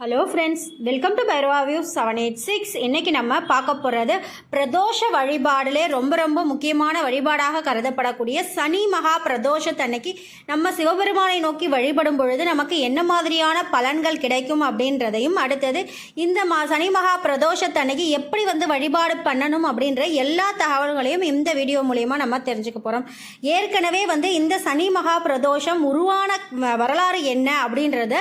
Hello friends welcome to Bhairava view seven eight six இன்றைக்கி நம்ம பார்க்க போகிறது பிரதோஷ வழிபாடுலே ரொம்ப ரொம்ப முக்கியமான வழிபாடாக கருதப்படக்கூடிய சனி மகா பிரதோஷத்தன்னைக்கு நம்ம சிவபெருமானை நோக்கி வழிபடும் பொழுது நமக்கு என்ன மாதிரியான பலன்கள் கிடைக்கும் அப்படின்றதையும் அடுத்தது இந்த மா சனி மகா பிரதோஷத்தன்னைக்கு எப்படி வந்து வழிபாடு பண்ணணும் அப்படின்ற எல்லா தகவல்களையும் இந்த வீடியோ மூலயமா நம்ம தெரிஞ்சுக்க போகிறோம் ஏற்கனவே வந்து இந்த சனி மகா பிரதோஷம் உருவான வரலாறு என்ன அப்படின்றத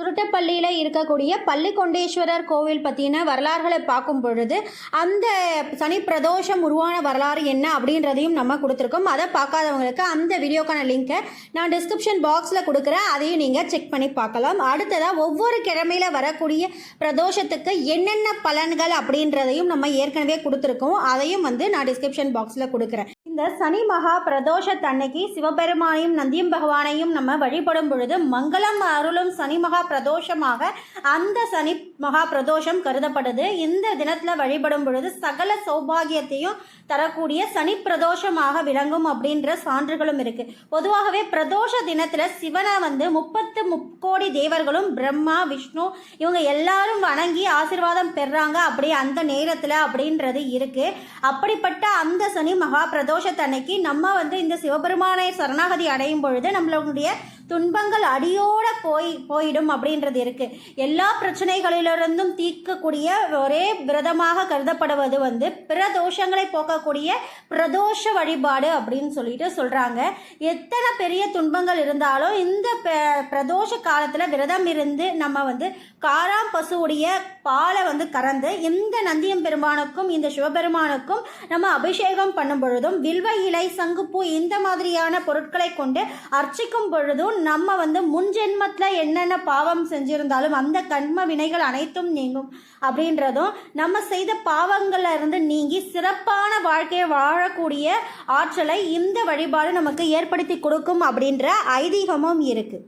சுருட்டப்பள்ளியில் இருக்கக்கூடிய பள்ளிக்கொண்டேஸ்வரர் கோவில் பற்றின வரலாறுகளை பார்க்கும் பொழுது அந்த சனி பிரதோஷம் உருவான வரலாறு என்ன அப்படின்றதையும் நம்ம கொடுத்துருக்கோம். அதை பார்க்காதவங்களுக்கு அந்த வீடியோக்கான லிங்கை நான் டிஸ்கிரிப்ஷன் பாக்ஸில் கொடுக்குறேன். அதையும் நீங்கள் செக் பண்ணி பார்க்கலாம். அடுத்ததாக ஒவ்வொரு கிழமையில வரக்கூடிய பிரதோஷத்துக்கு என்னென்ன பலன்கள் அப்படின்றதையும் நம்ம ஏற்கனவே கொடுத்துருக்கோம். அதையும் வந்து நான் டிஸ்கிரிப்ஷன் பாக்ஸில் கொடுக்குறேன். இந்த சனி மகா பிரதோஷத்தன்னைக்கு சிவபெருமானையும் நந்தியம் பகவானையும் நம்ம வழிபடும் பொழுது மங்களம் அருளும் சனி மகா பிரதோஷமாக அந்த சனி மகா பிரதோஷம் கருதப்படுது. இந்த தினத்தில் வழிபடும் பொழுது சகல சௌபாகியத்தையும் தரக்கூடிய சனி பிரதோஷமாக விளங்கும் அப்படின்ற சான்றுகளும் இருக்கு. பொதுவாகவே பிரதோஷ தினத்தில் சிவனை வந்து முப்பத்து முக்கோடி தேவர்களும் பிரம்மா விஷ்ணு இவங்க எல்லாரும் வணங்கி ஆசிர்வாதம் பெறாங்க அப்படி அந்த நேரத்தில் அப்படின்றது இருக்கு. அப்படிப்பட்ட அந்த சனி மகா பிரதோஷத்தன்னைக்கு நம்ம வந்து இந்த சிவபெருமானை சரணாகதி அடையும் பொழுது நம்மளுடைய துன்பங்கள் அடியோட போய் போயிடும் அப்படின்றது இருக்கு. எல்லா பிரச்சனைகளிலிருந்தும் தீர்க்கக்கூடிய ஒரே விரதமாக கருதப்படுவது வந்து பிற தோஷங்களை போக்கக்கூடிய பிரதோஷ வழிபாடு அப்படின்னு சொல்லிட்டு சொல்றாங்க. எத்தனை பெரிய துன்பங்கள் இருந்தாலும் இந்த ப- பிரதோஷ காலத்துல விரதம் இருந்து நம்ம வந்து காராம் பசுவுடைய பாலை வந்து கறந்து இந்த நந்தியம் பெருமானுக்கும் இந்த சிவபெருமானுக்கும் நம்ம அபிஷேகம் பண்ணும் பொழுதும் வில்வ இலை சங்குப்பூ இந்த மாதிரியான பொருட்களை கொண்டு அர்ச்சிக்கும் பொழுதும் நம்ம வந்து முன்ஜென்மத்தில் என்னென்ன பாவம் செஞ்சுருந்தாலும் அந்த கண்ம வினைகள் அனைத்தும் நீங்கும். அப்படின்றதும் நம்ம செய்த பாவங்கள்ல இருந்து நீங்கி சிறப்பான வாழ்க்கையை வாழக்கூடிய ஆற்றலை இந்த வழிபாடு நமக்கு ஏற்படுத்தி கொடுக்கும் அப்படின்ற ஐதீகமும் இருக்குது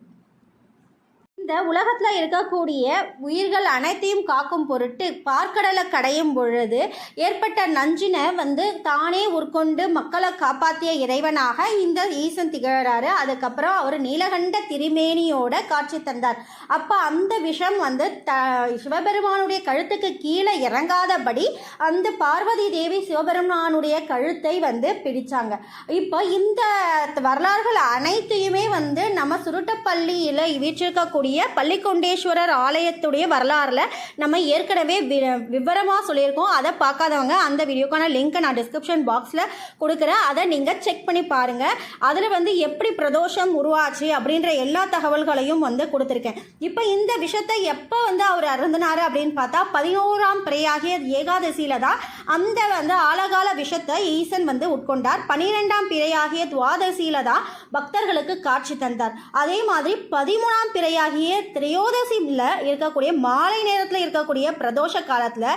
இந்த உலகத்தில் இருக்கக்கூடிய உயிர்கள் அனைத்தையும் காக்கும் பொருட்டு பார்க்கடலை கடையும் பொழுது ஏற்பட்ட நஞ்சினை வந்து தானே உட்கொண்டு மக்களை காப்பாற்றிய இறைவனாக இந்த ஈசன் திகழறாரு. அதுக்கப்புறம் அவர் நீலகண்ட திருமேனியோட காட்சி தந்தார். அப்போ அந்த விஷம் வந்து த சிவபெருமானுடைய கழுத்துக்கு கீழே இறங்காதபடி அந்த பார்வதி தேவி சிவபெருமானுடைய கழுத்தை வந்து பிடிச்சாங்க. இப்போ இந்த வரலாறுகள் அனைத்தையுமே வந்து நம்ம சுருட்டப்பள்ளியில் வீற்றிருக்கக்கூடிய பள்ளிக்கொண்டேஸ்வரர் ஆலயத்துடைய வரலாறில் நம்ம ஏற்கனவே விவரமாக சொல்லியிருக்கோம். அதை பார்க்காதவங்க அந்த வீடியோக்கான லிங்க்கை நான் டிஸ்கிரிப்ஷன் பாக்ஸில் கொடுக்குறேன். அதை நீங்கள் செக் பண்ணி பாருங்கள் அதில் வந்து எப்படி பிரதோஷம் உருவாச்சு அப்படின்ற எல்லா தகவல்களையும் வந்து கொடுத்துருக்கேன். இப்போ இந்த விஷயத்தை எப்போ வந்து அவர் அருந்தினார் அப்படின்னு பார்த்தா பதினோராம் பிறையாகிய ஏகாதசியில தான் அந்த வந்து ஆழகால விஷத்தை ஈசன் வந்து உட்கொண்டார். பனிரெண்டாம் பிறையாகிய துவாதசியில தான் பக்தர்களுக்கு காட்சி தந்தார். அதே மாதிரி பதிமூணாம் பிறையாகிய திரையோதசியில் இருக்கக்கூடிய மாலை நேரத்தில் இருக்கக்கூடிய பிரதோஷ காலத்தில்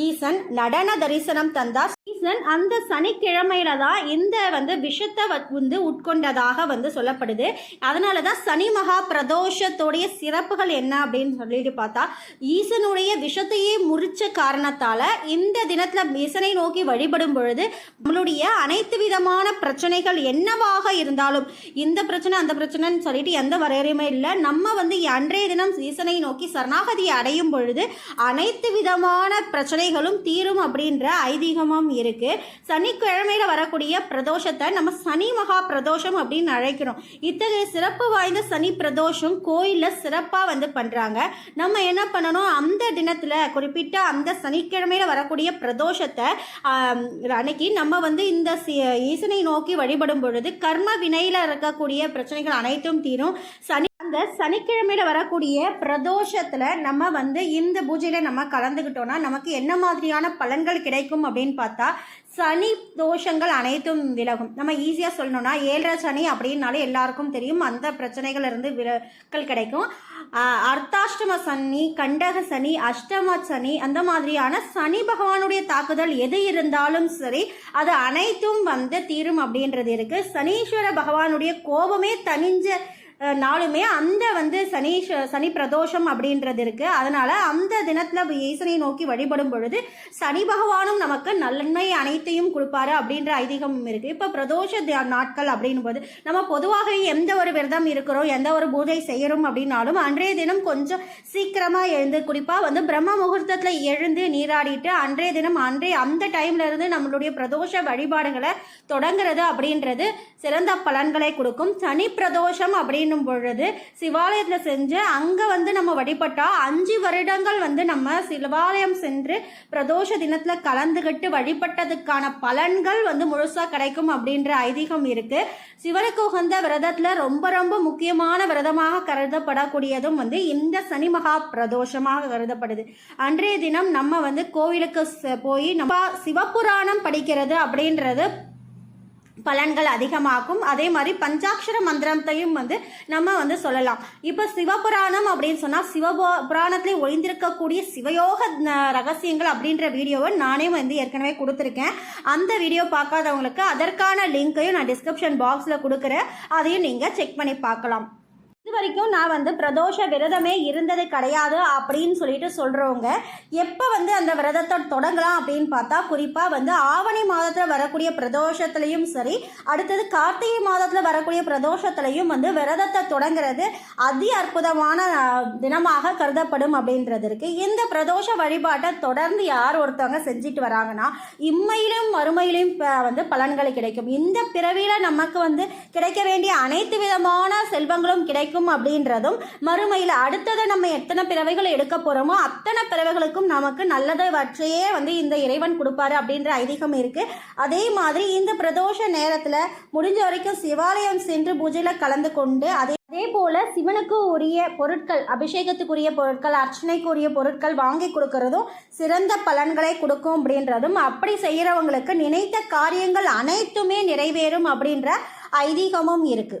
ஈசன் நடன தரிசனம் தந்தார் ஈசன் அந்த சனிக்கிழமையில தான் இந்த வந்து விஷத்தை வ- வந்து உட்கொண்டதாக வந்து சொல்லப்படுது. அதனால தான் சனி மகா பிரதோஷத்துடைய சிறப்புகள் என்ன அப்படின்னு சொல்லிட்டு பார்த்தா ஈசனுடைய விஷத்தையே முறிச்ச காரணத்தால் இந்த தினத்தில் ஈசனை நோக்கி வழிபடும் பொழுது நம்மளுடைய அனைத்து விதமான பிரச்சனைகள் என்னவாக இருந்தாலும் இந்த பிரச்சனை அந்த பிரச்சனைன்னு சொல்லிட்டு எந்த வரையறையுமே இல்லை. நம்ம வந்து அன்றைய தினம் ஈசனை நோக்கி சரணாகதியை அடையும் பொழுது அனைத்து விதமான பிரச்சனைகளும் தீரும் அப்படின்ற ஐதீகமும் இருக்கு. சனிக்கிழமையில வரக்கூடிய பிரதோஷத்தை நம்ம சனி மகா பிரதோஷம் அப்படின்னு அழைக்கிறோம். இத்தகைய சிறப்பு வாய்ந்த சனி பிரதோஷம் கோயிலில் சிறப்பாக வந்து பண்றாங்க. நம்ம என்ன பண்ணணும்? அந்த தினத்தில் குறிப்பிட்ட அந்த சனிக்கிழமையில வரக்கூடிய பிரதோஷத்தை அன்னைக்கு நம்ம வந்து இந்த ஈசனை நோக்கி வழிபடும் பொழுது கர்ம வினையில் இருக்கக்கூடிய பிரச்சனைகள் அனைத்தும் தீரும். சனி அந்த சனிக்கிழமையில வரக்கூடிய பிரதோஷத்தில் நம்ம வந்து இந்த பூஜையில் நம்ம கலந்துக்கிட்டோன்னா நமக்கு என்ன மாதிரியான பலன்கள் கிடைக்கும் அப்படின்னு பார்த்தா சனி தோஷங்கள் அனைத்தும் விலகும். நம்ம ஈஸியாக சொல்லணும்னா ஏழரை சனி அப்படின்னாலே எல்லாருக்கும் தெரியும். அந்த பிரச்சனைகள் இருந்து விலக்கல் கிடைக்கும் அர்த்தாஷ்டம சனி கண்டக சனி அஷ்டம சனி அந்த மாதிரியான சனி பகவானுடைய தாக்குதல் எது இருந்தாலும் சரி அது அனைத்தும் வந்து தீரும் அப்படின்றது இருக்குது சனீஸ்வர பகவானுடைய கோபமே தனிஞ்ச நாளுமே அந்த வந்து சனி சனி பிரதோஷம் அப்படின்றது இருக்கு. அதனால அந்த தினத்துல ஈசனை நோக்கி வழிபடும் பொழுது சனி பகவானும் நமக்கு நன்மை அனைத்தையும் கொடுப்பாரு அப்படின்ற ஐதீகம் இருக்கு. இப்ப பிரதோஷ நாட்கள் அப்படின் போது நம்ம பொதுவாக எந்த ஒரு விரதம் இருக்கிறோம் எந்த ஒரு பூஜை செய்யறோம் அப்படின்னாலும் அன்றைய தினம் கொஞ்சம் சீக்கிரமா எழுந்து குறிப்பா வந்து பிரம்ம முகூர்த்தத்துல எழுந்து நீராடிட்டு அன்றைய தினம் அன்றைய அந்த டைம்ல இருந்து நம்மளுடைய பிரதோஷ வழிபாடுகளை தொடங்குறது அப்படின்றது சிறந்த பலன்களை கொடுக்கும். சனி பிரதோஷம் அப்படின்னும் பொழுது சிவாலயத்தில் செஞ்சு அங்கே வந்து நம்ம வழிபட்டால் அஞ்சு வருடங்கள் வந்து நம்ம சிவாலயம் சென்று பிரதோஷ தினத்தில் கலந்துக்கிட்டு வழிபட்டதுக்கான பலன்கள் வந்து முழுசாக கிடைக்கும் அப்படின்ற ஐதீகம் இருக்குது சிவனுக்கு உகந்த விரதத்தில் ரொம்ப ரொம்ப முக்கியமான விரதமாக கருதப்படக்கூடியதும் வந்து இந்த சனி மகா பிரதோஷமாக கருதப்படுது. அன்றைய தினம் நம்ம வந்து கோவிலுக்கு போய் நம்ம சிவபுராணம் படிக்கிறது அப்படின்றது பலன்கள் அதிகமாகும். அதே மாதிரி பஞ்சாட்சர மந்திரத்தையும் வந்து நம்ம வந்து சொல்லலாம். இப்போ சிவபுராணம் அப்படின்னு சொன்னால் சிவபு புராணத்திலே ஒளிந்திருக்கக்கூடிய சிவயோக ரகசியங்கள் அப்படின்ற வீடியோவை நானே வந்து ஏற்கனவே கொடுத்துருக்கேன். அந்த வீடியோ பார்க்காதவங்களுக்கு அதற்கான லிங்க்கையும் நான் டிஸ்கிரிப்ஷன் பாக்ஸில் கொடுக்குறேன். அதையும் நீங்கள் செக் பண்ணி பார்க்கலாம். இது வரைக்கும் நான் வந்து பிரதோஷ விரதமே இருந்தது கிடையாது அப்படின்னு சொல்லிட்டு சொல்கிறவங்க எப்போ வந்து அந்த விரதத்தை தொடங்கலாம் அப்படின்னு பார்த்தா குறிப்பாக வந்து ஆவணி மாதத்தில் வரக்கூடிய பிரதோஷத்துலையும் சரி அடுத்தது கார்த்திகை மாதத்தில் வரக்கூடிய பிரதோஷத்துலையும் வந்து விரதத்தை தொடங்குறது அதி அற்புதமான தினமாக கருதப்படும் அப்படின்றது இருக்குது இந்த பிரதோஷ வழிபாட்டை தொடர்ந்து யார் ஒருத்தவங்க செஞ்சுட்டு வராங்கன்னா இம்மையிலும் மறுமையிலும் வந்து பலன்கள் கிடைக்கும். இந்த பிறவியில் நமக்கு வந்து கிடைக்க வேண்டிய அனைத்து விதமான செல்வங்களும் கிடைக்கும் அப்படின்றதும் மறுமையில் அடுத்ததை நம்ம எத்தனை பிறவைகள் எடுக்க போறோமோ அத்தனை பிறவைகளுக்கும் நமக்கு நல்லதவற்றையே வந்து இந்த இறைவன் கொடுப்பாரு அப்படின்ற ஐதீகம் இருக்கு. அதே மாதிரி இந்த பிரதோஷ நேரத்தில் முடிஞ்ச வரைக்கும் சிவாலயம் சென்று பூஜையில் கலந்து கொண்டு அதே அதே போல சிவனுக்கு உரிய பொருட்கள் அபிஷேகத்துக்குரிய பொருட்கள் அர்ச்சனைக்குரிய பொருட்கள் வாங்கி கொடுக்கறதும் சிறந்த பலன்களை கொடுக்கும் அப்படின்றதும் அப்படி செய்கிறவங்களுக்கு நினைத்த காரியங்கள் அனைத்துமே நிறைவேறும் அப்படின்ற ஐதீகமும் இருக்கு.